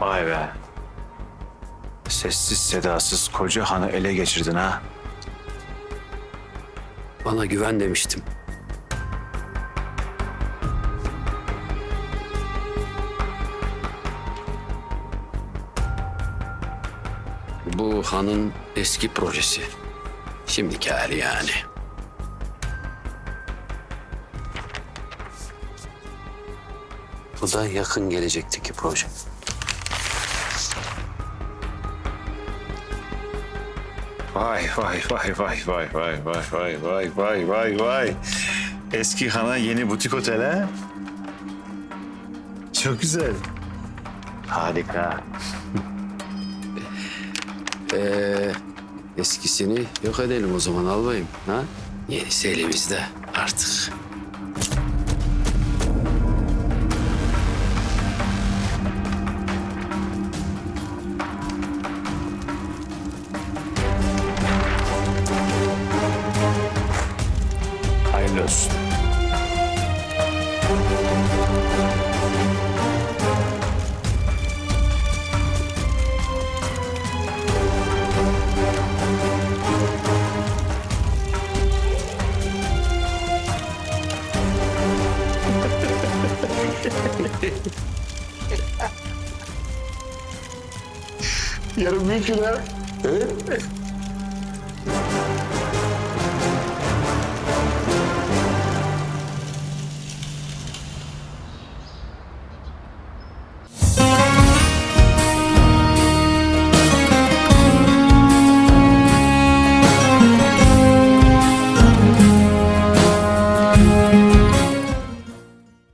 Vay be. Sessiz sedasız koca hanı ele geçirdin ha. Bana güven demiştim. Bu hanın eski projesi. Şimdiki hali yani. Bu da yakın gelecekteki proje. Vay vay vay vay vay vay vay vay vay vay vay vay. Eski hana yeni butik otel ha? Çok güzel. Harika. Ee, eskisini yok edelim o zaman albayım. Ha? Yenisi elimizde artık. Olsun. Yarın büyük gün ha.